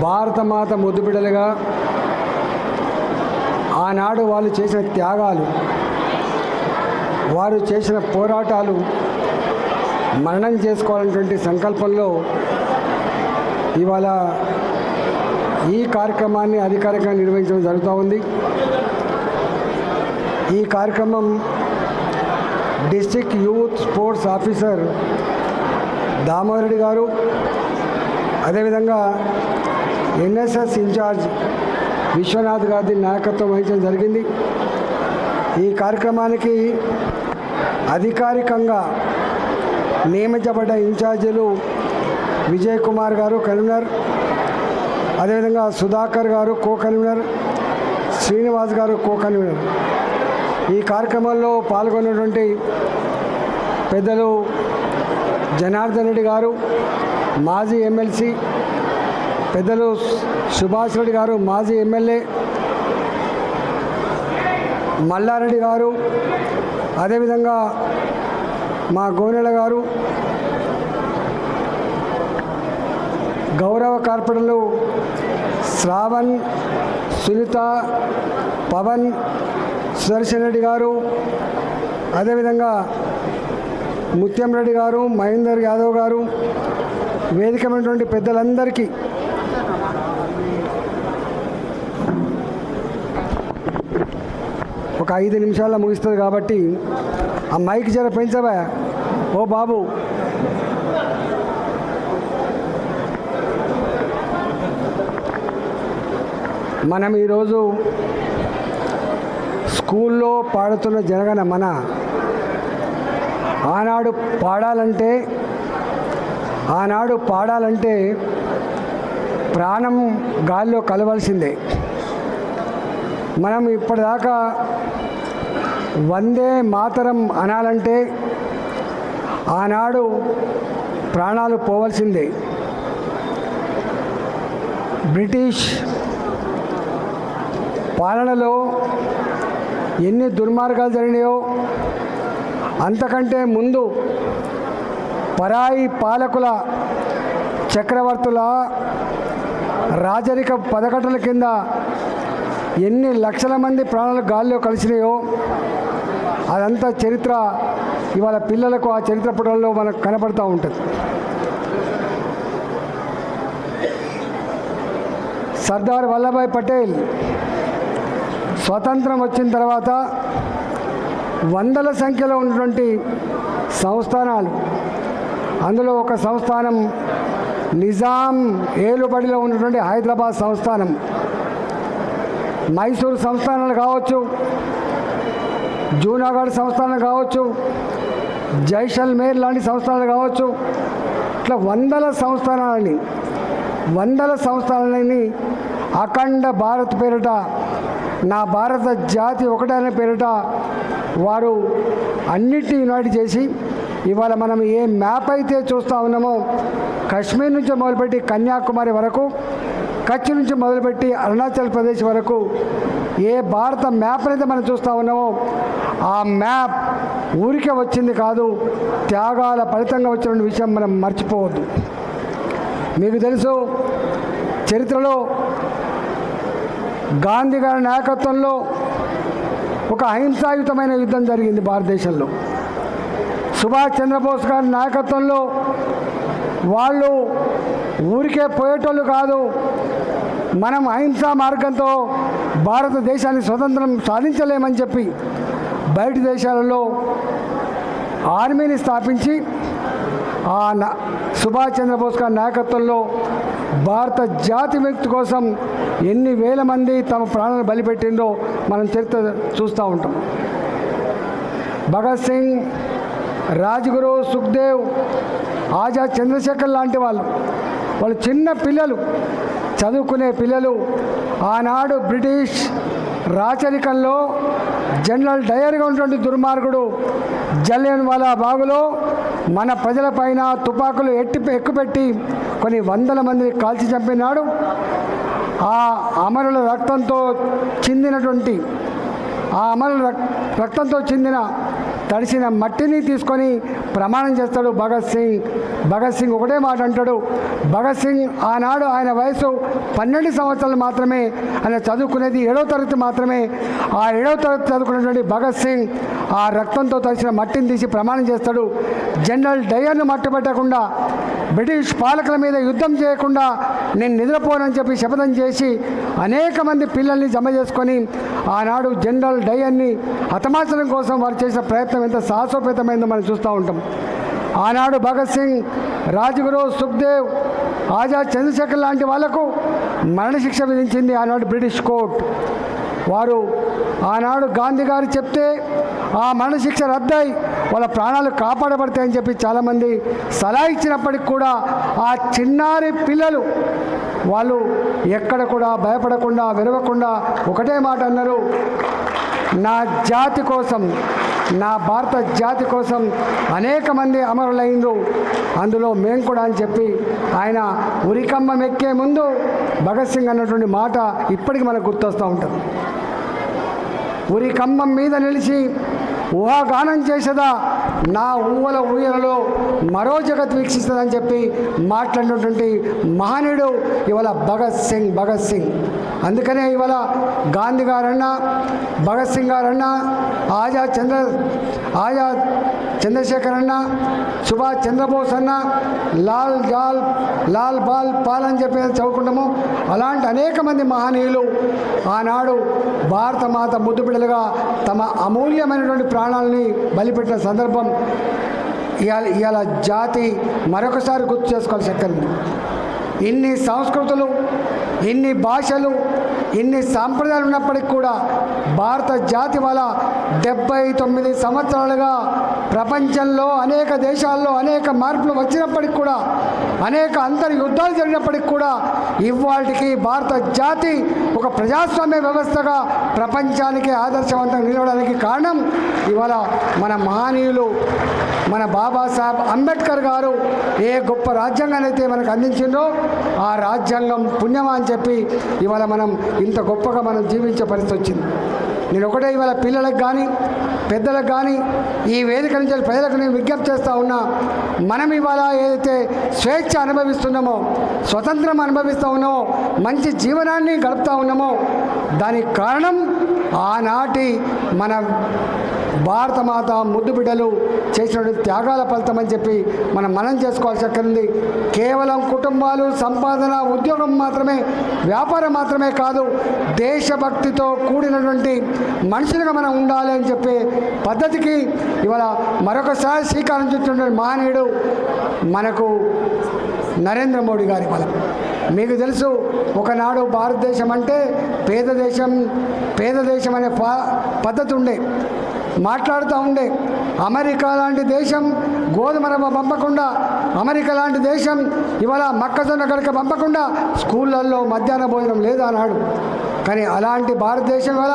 భారత మాత సర్దార్ ఆనాడు వాళ్ళు చేసిన త్యాగాలు వారు చేసిన పోరాటాలు మరణం చేసుకోవాలన్నటువంటి సంకల్పంలో ఇవాళ ఈ కార్యక్రమాన్ని అధికారికంగా నిర్వహించడం జరుగుతూ ఉంది. ఈ కార్యక్రమం district youth sports officer Damodar Reddy గారు అదేవిధంగా ఎన్ఎస్ఎస్ ఇన్ఛార్జ్ విశ్వనాథ్ గారి నాయకత్వం వహించడం జరిగింది. ఈ కార్యక్రమానికి అధికారికంగా నియమించబడ్డ ఇన్ఛార్జీలు విజయ్ కుమార్ గారు కన్వీనర్ అదేవిధంగా సుధాకర్ గారు కో కన్వీనర్ శ్రీనివాస్ గారు కో కన్వీనర్ ఈ కార్యక్రమంలో పాల్గొన్నటువంటి పెద్దలు జనార్దన్ రెడ్డి గారు మాజీ ఎమ్మెల్సీ పెద్దలు సుభాష్ రెడ్డి గారు మాజీ ఎమ్మెల్యే మల్లారెడ్డి గారు అదేవిధంగా మా గోనెల గారు గౌరవ కార్పొరేటర్లు శ్రావణ్ సునీత పవన్ సుదర్శన్ రెడ్డి గారు అదేవిధంగా ముత్యం రెడ్డి గారు మహేందర్ యాదవ్ గారు వేదికమైనటువంటి పెద్దలందరికీ ఒక ఐదు నిమిషాల్లో ముగిస్తుంది కాబట్టి ఆ మైక్ జర పెంచవా? ఓ బాబు. మనం ఈరోజు స్కూల్లో పాడుతున్న జరగన మన. ఆనాడు పాడాలంటే ఆనాడు పాడాలంటే ప్రాణం గాల్లో కలవలసిందే. మనం ఇప్పటిదాకా వందే మాతరం అనాలంటే ఆనాడు ప్రాణాలు పోవలసిందే. బ్రిటిష్ పాలనలో ఎన్ని దుర్మార్గాలు జరిగినాయో అంతకంటే ముందు పరాయి పాలకుల చక్రవర్తుల రాజరిక పదకటల కింద ఎన్ని లక్షల మంది ప్రాణాలు గాల్లో కలిసినాయో అదంతా చరిత్ర ఇవాళ పిల్లలకు ఆ చరిత్ర పుటల్లో మనకు కనపడుతూ ఉంటుంది. సర్దార్ వల్లభాయ్ పటేల్ స్వతంత్రం వచ్చిన తర్వాత వందల సంఖ్యలో ఉన్నటువంటి సంస్థానాలు. అందులో ఒక సంస్థానం నిజాం ఏలుబడిలో ఉన్నటువంటి హైదరాబాద్ సంస్థానం. మైసూరు సంస్థానాలు కావచ్చు జూనాగఢ్ సంస్థానం కావచ్చు జైసల్మేర్ లాంటి సంస్థానాలు కావచ్చు. ఇట్లా వందల సంస్థానాలని వందల సంస్థానాలని అఖండ భారత్ పేరిట నా భారత జాతి ఒకటే అనే పేరిట వారు అన్నిటిని యునైట్ చేసి ఇవాళ మనం ఏ మ్యాప్ అయితే చూస్తూ ఉన్నామో కశ్మీర్ నుంచి మొదలుపెట్టి కన్యాకుమారి వరకు కచ్ నుంచి మొదలుపెట్టి అరుణాచల్ ప్రదేశ్ వరకు ఏ భారత మ్యాప్ అయితే మనం చూస్తూ ఉన్నామో ఆ మ్యాప్ ఊరికే వచ్చింది కాదు త్యాగాల ఫలితంగా వచ్చిన విషయం మనం మర్చిపోవద్దు. మీకు తెలుసు చరిత్రలో గాంధీ గారి నాయకత్వంలో ఒక అహింసాయుతమైన యుద్ధం జరిగింది భారతదేశంలో. సుభాష్ చంద్రబోస్ గారి నాయకత్వంలో వాళ్ళు ఊరికే పోయేటోళ్ళు కాదు మనం అహింసా మార్గంతో భారతదేశాన్ని స్వతంత్రం సాధించలేమని చెప్పి బయట దేశాలలో ఆర్మీని స్థాపించి ఆ సుభాష్ చంద్రబోస్ గారి నాయకత్వంలో భారత జాతి వ్యక్తి కోసం ఎన్ని వేల మంది తమ ప్రాణాలను బలిపెట్టిందో మనం చరిత్ర చూస్తూ ఉంటాం. భగత్ సింగ్ రాజ్గురు సుఖ్దేవ్ ఆజాద్ చంద్రశేఖర్ లాంటి వాళ్ళు. వాళ్ళు చిన్న పిల్లలు చదువుకునే పిల్లలు. ఆనాడు బ్రిటిష్ రాచరికంలో జనరల్ డయర్గా ఉన్నటువంటి దుర్మార్గుడు జలియన్ వాలా బాగులో మన ప్రజలపైన తుపాకులు ఎట్టి ఎక్కుపెట్టి కొన్ని వందల మందిని కాల్చి చంపినాడు. ఆ అమరుల రక్తంతో చెందినటువంటి ఆ అమరుల రక్- రక్తంతో చెందిన తడిసిన మట్టిని తీసుకొని ప్రమాణం చేస్తాడు భగత్ సింగ్. భగత్ సింగ్ ఒకటే మాట అంటాడు భగత్ సింగ్ ఆనాడు ఆయన వయసు పన్నెండు సంవత్సరాలు మాత్రమే ఆయన చదువుకునేది ఏడవ తరగతి మాత్రమే. ఆ ఏడవ తరగతి చదువుకున్నటువంటి భగత్ సింగ్ ఆ రక్తంతో తడిసిన మట్టిని తీసి ప్రమాణం చేస్తాడు. జనరల్ డయర్ను మట్టుపెట్టకుండా బ్రిటిష్ పాలకుల మీద యుద్ధం చేయకుండా నేను నిద్రపోనని చెప్పి శపథం చేసి అనేక మంది పిల్లల్ని జమ చేసుకొని ఆనాడు జనరల్ డయన్ని హతమార్చడం కోసం వారు చేసిన ప్రయత్నం ఎంత సాహసోపేతమైందో మనం చూస్తూ ఉంటాం. ఆనాడు భగత్ సింగ్ రాజ్గురు సుఖ్దేవ్ ఆజాద్ చంద్రశేఖర్ లాంటి వాళ్ళకు మరణశిక్ష విధించింది ఆనాడు బ్రిటిష్ కోర్ట్. వారు ఆనాడు గాంధీ గారు చెప్తే ఆ మరణశిక్ష రద్దయి వాళ్ళ ప్రాణాలు కాపాడబడతాయని చెప్పి చాలామంది సలహా ఇచ్చినప్పటికి కూడా ఆ చిన్నారి పిల్లలు వాళ్ళు ఎక్కడ కూడా భయపడకుండా విరవకుండా ఒకటే మాట అన్నారు. నా జాతి కోసం నా భారత జాతి కోసం అనేక మంది అమరులైండ్రు. అందులో మేము కూడా అని చెప్పి ఆయన ఉరికమ్మం ఎక్కే ముందు భగత్ సింగ్ అన్నటువంటి మాట ఇప్పటికి మనకు గుర్తొస్తూ ఉంటుంది. ఉరి మీద నిలిచి ఊహాగానం చేసేదా? నా ఊవల ఊయలలో మరో జగత్ వీక్షిస్తుందని చెప్పి మాట్లాడినటువంటి మహనీయుడు ఇవాళ భగత్ సింగ్ భగత్ సింగ్. అందుకనే ఇవాళ గాంధీ గారన్నా భగత్ సింగ్ గారన్నా ఆజాద్ చంద్ర ఆజాద్ చంద్రశేఖర్ అన్న సుభాష్ చంద్రబోస్ అన్న లాల్ జాల్ లాల్ బాల్ పాల్ అని చెప్పి చదువుకుంటాము అలాంటి అనేక మంది మహనీయులు ఆనాడు భారత మాత ముద్దుబిడ్డలుగా తమ అమూల్యమైనటువంటి ప్రాణాలని బలిపెట్టిన సందర్భం ఇవాళ ఇవాళ జాతి మరొకసారి గుర్తు చేసుకోవాల్సి ఎక్కడింది ఇన్ని సంస్కృతులు ఇన్ని భాషలు ఇన్ని సాంప్రదాయాలు ఉన్నప్పటికీ కూడా భారత జాతి వల్ల డెబ్బై తొమ్మిది సంవత్సరాలుగా ప్రపంచంలో అనేక దేశాల్లో అనేక మార్పులు వచ్చినప్పటికి కూడా అనేక అంతర్ యుద్ధాలు జరిగినప్పటికి కూడా ఇవాళకి భారత జాతి ఒక ప్రజాస్వామ్య వ్యవస్థగా ప్రపంచానికి ఆదర్శవంతంగా నిలవడానికి కారణం ఇవాళ మన మహనీయులు మన బాబాసాహెబ్ అంబేద్కర్ గారు ఏ గొప్ప రాజ్యాంగాన్ని అయితే మనకు అందించిందో ఆ రాజ్యాంగం పుణ్యమా అని చెప్పి ఇవాళ మనం ఇంత గొప్పగా మనం జీవించే పరిస్థితి వచ్చింది. నేను ఒకటే ఇవాళ పిల్లలకు కానీ పెద్దలకు కానీ ఈ వేదిక నుంచి ప్రజలకు నేను విజ్ఞప్తి చేస్తూ ఉన్నా మనం ఇవాళ ఏదైతే స్వేచ్ఛ అనుభవిస్తున్నామో స్వతంత్రం అనుభవిస్తూ ఉన్నామో మంచి జీవనాన్ని గడుపుతూ ఉన్నామో దానికి కారణం ఆనాటి మన భారత మాత ముద్దు బిడ్డలు చేసినటువంటి త్యాగాల ఫలితం అని చెప్పి మనం మనం చేసుకోవాల్సి ఉంది కేవలం కుటుంబాలు సంపాదన ఉద్యోగం మాత్రమే వ్యాపారం మాత్రమే కాదు దేశభక్తితో కూడినటువంటి మనుషులుగా మనం ఉండాలి అని చెప్పే పద్ధతికి ఇవాళ మరొకసారి శ్రీకారం చుట్టినటువంటి మహనీయుడు మనకు నరేంద్ర మోడీ గారి బలం మీకు తెలుసు ఒకనాడు భారతదేశం అంటే పేద దేశం పేద దేశం అనే ప పద్ధతి ఉండే. మాట్లాడుతూ ఉండే. అమెరికా లాంటి దేశం గోధుమ రవ్వ పంపకుండా అమెరికా లాంటి దేశం ఇవాళ మొక్కజొన్న గడక పంపకుండా స్కూళ్ళల్లో మధ్యాహ్న భోజనం లేదు అన్నాడు. కానీ అలాంటి భారతదేశం వల్ల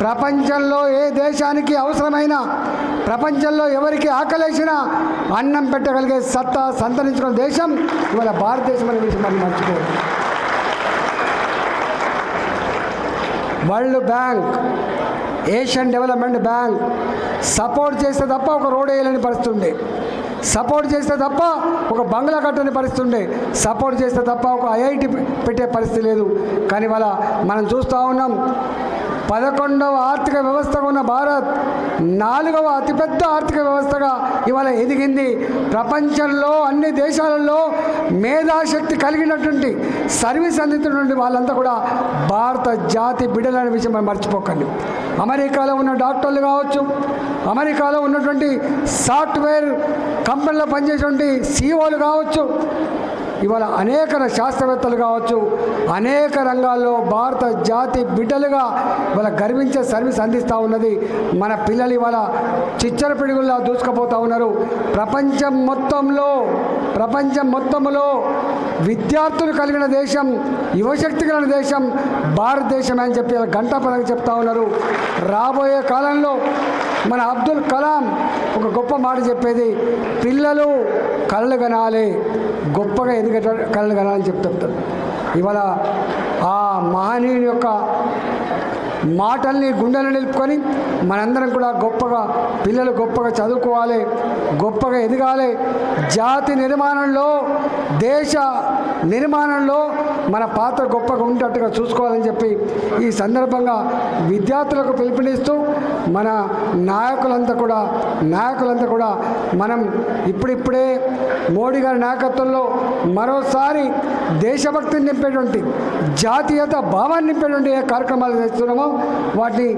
ప్రపంచంలో ఏ దేశానికి అవసరమైన ప్రపంచంలో ఎవరికి ఆకలేసినా అన్నం పెట్టగలిగే సత్తా సంతరించుకున్న దేశం ఇవాళ భారతదేశం అనే విషయం మనం మర్చిపోదు World Bank Asian Development Bank support చేస్తే తప్ప ఒక రోడ్ వేయలేని పరిస్థితి ఉండే సపోర్ట్ చేస్తే తప్ప ఒక బంగ్లా కట్టని పరిస్థితి ఉండే సపోర్ట్ చేస్తే తప్ప ఒక ఐఐటి పెట్టే పరిస్థితి లేదు. కానీ వాళ్ళ మనం చూస్తూ ఉన్నాం పదకొండవ ఆర్థిక వ్యవస్థగా ఉన్న భారత్ నాలుగవ అతిపెద్ద ఆర్థిక వ్యవస్థగా ఇవాళ ఎదిగింది. ప్రపంచంలో అన్ని దేశాలలో మేధాశక్తి కలిగినటువంటి సర్వీస్ అందించినటువంటి వాళ్ళంతా కూడా భారత జాతి బిడ్డలనే విషయం మనం మర్చిపోకండి. అమెరికాలో ఉన్న డాక్టర్లు కావచ్చు అమెరికాలో ఉన్నటువంటి సాఫ్ట్వేర్ కంపెనీలో పనిచేసేటువంటి సీఓలు కావచ్చు ఇవాళ అనేక శాస్త్రవేత్తలు కావచ్చు అనేక రంగాల్లో భారత జాతి బిడ్డలుగా ఇవాళ గర్వించే సర్వీస్ అందిస్తూ ఉన్నది. మన పిల్లలు ఇవాళ చిచ్చర పిడుగుల్లా దూసుకుపోతూ ఉన్నారు. ప్రపంచం మొత్తంలో ప్రపంచం మొత్తంలో విద్యార్థులు కలిగిన దేశం యువశక్తి కలిగిన దేశం భారతదేశం అని చెప్పి గంట గంటాపరంగా చెప్తా ఉన్నారు. రాబోయే కాలంలో మన అబ్దుల్ కలాం ఒక గొప్ప మాట చెప్పేది పిల్లలు కళ్ళు కనాలి గొప్పగా ఎదిగేట కళ్ళు కనాలని చెప్తుంటారు ఇవాళ ఆ మహనీయుని యొక్క మాటల్ని గుండెలు నిలుపుకొని మనందరం కూడా గొప్పగా పిల్లలు గొప్పగా చదువుకోవాలి గొప్పగా ఎదగాలి. జాతి నిర్మాణంలో దేశ నిర్మాణంలో మన పాత్ర గొప్పగా ఉండేటట్టుగా చూసుకోవాలని చెప్పి ఈ సందర్భంగా విద్యార్థులకు పిలుపునిస్తూ మన నాయకులంతా కూడా నాయకులంతా కూడా మనం ఇప్పుడిప్పుడే మోడీ గారి నాయకత్వంలో మరోసారి దేశభక్తిని నింపేటువంటి జాతీయత భావాన్ని నింపేటువంటి ఏ కార్యక్రమాలు చేస్తున్నామో. వాటిని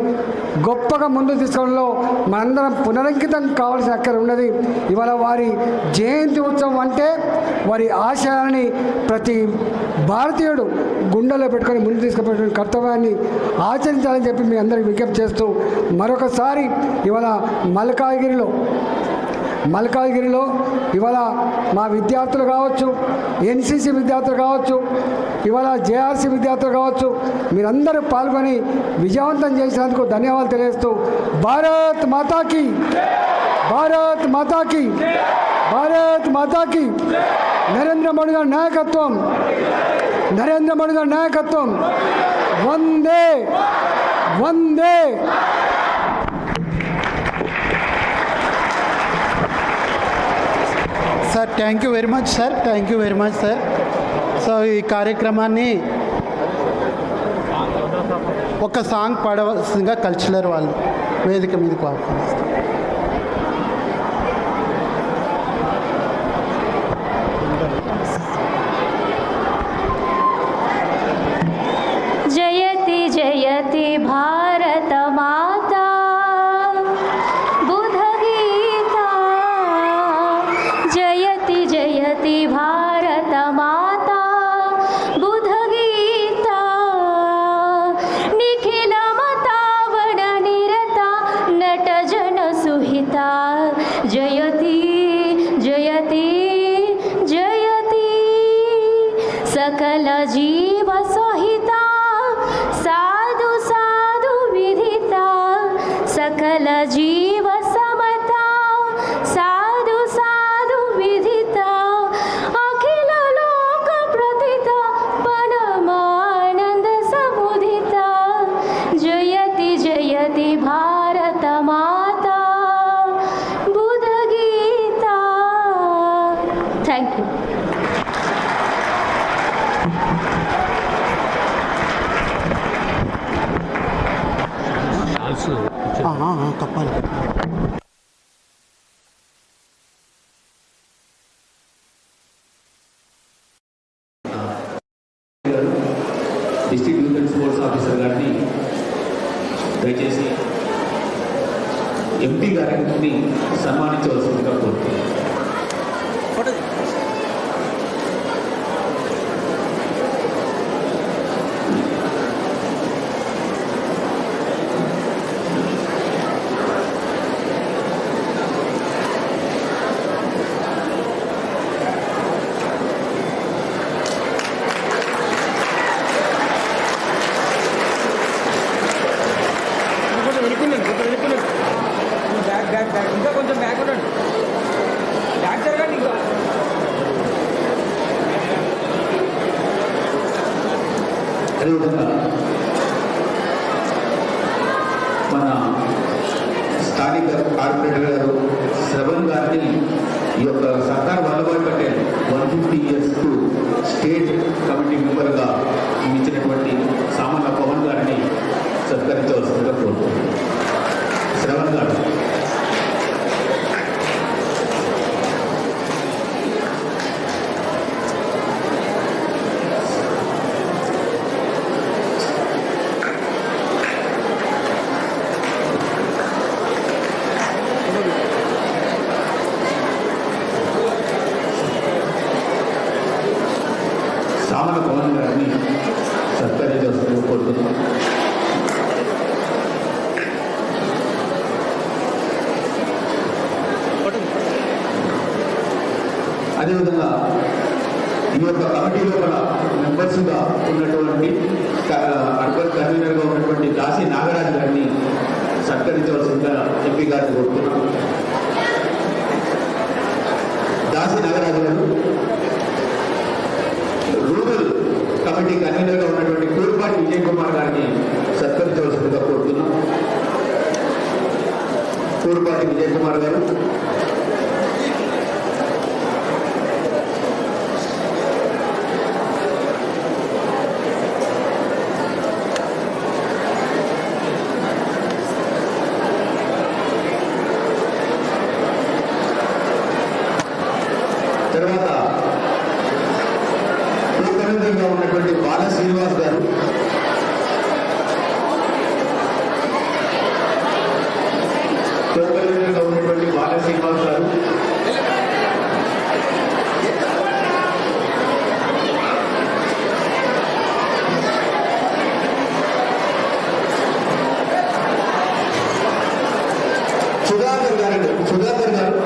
గొప్పగా ముందు తీసుకోవడంలో మనందరం పునరంకితం కావాల్సిన అక్కర ఉన్నది. ఇవాళ వారి జయంతి ఉత్సవం అంటే వారి ఆశయాలని ప్రతి భారతీయుడు గుండెలో పెట్టుకొని ముందు తీసుకుపోయిన కర్తవ్యాన్ని ఆచరించాలని చెప్పి మీ అందరికి విజ్ఞప్తి చేస్తూ మరొకసారి ఇవాళ మల్కాగిరిలో మల్కాజ్గిరిలో ఇవాళ మా విద్యార్థులు కావచ్చు ఎన్సీసీ విద్యార్థులు కావచ్చు ఇవాళ జేఆర్సీ విద్యార్థులు కావచ్చు మీరందరూ పాల్గొని విజయవంతం చేసినందుకు ధన్యవాదాలు తెలియజేస్తూ భారత్ మాతాకి భారత్ మాతాకి భారత్ మాతాకి నరేంద్ర మోడీ గారి నాయకత్వం నరేంద్ర మోడీ గారి నాయకత్వం వందే వందే sir thank you very much sir thank you very much sir so ఈ కార్యక్రమాన్ని ఒక సాంగ్ పాడవలసిందిగా కల్చరల్ వాళ్ళు వేదిక మీదకి ఆహ్వానిస్తారు ఆ, ఆ, ఆ, కప్పాలి డిస్ట్రిక్ట్ యూనియన్ స్పోర్ట్స్ ఆఫీసర్ గారిని దయచేసి ఎంపీ గారిని సన్మానించవలసిందిగా కోరుతున్నాను కొంచెం వెళ్ళిపోయింది బ్యాక్ బ్యాక్ బ్యాక్ ఇంకా కొంచెం బ్యాక్ ఉండండి. బ్యాక్ జరగండి ఇంకా. అదేవిధంగా మన స్థానిక కార్పొరేటర్ గారు శ్రవణ్ గారిని ఈ యొక్క Sardar Vallabhbhai Patel one fifty years to state committee మెంబర్గా నియమించినటువంటి సామాన్య పవన్ గారిని సత్కరించవలసిందిగా కోరుతున్నాను శ్రవణ్ గారు సామాన్య పవన్ గారిని సత్కరించవలసిందిగా కోరుతున్నాను అదేవిధంగా ఈ యొక్క కమిటీ లోపల మెంబర్స్గా ఉన్నటువంటి క- అర్బన్ కన్వీనర్గా ఉన్నటువంటి దాసి నాగరాజు గారిని సత్కరించవలసిందిగా ఎంపీ గారిని కోరుతున్నాను. దాసి నాగరాజు గారు రూరల్ కమిటీ కన్వీనర్గా ఉన్నటువంటి కూరుపాటి విజయ్ కుమార్ గారిని సత్కరించవలసిందిగా కోరుతున్నాం కూర్పాటి విజయ్ కుమార్ గారు తర్వాత ఉపనిధిగా ఉన్నటువంటి బాల శ్రీనివాస్ గారు ఉపనిధిగా ఉన్నటువంటి బాల శ్రీనివాస్ గారు సుధాకర్ గారు సుధాకర్ గారు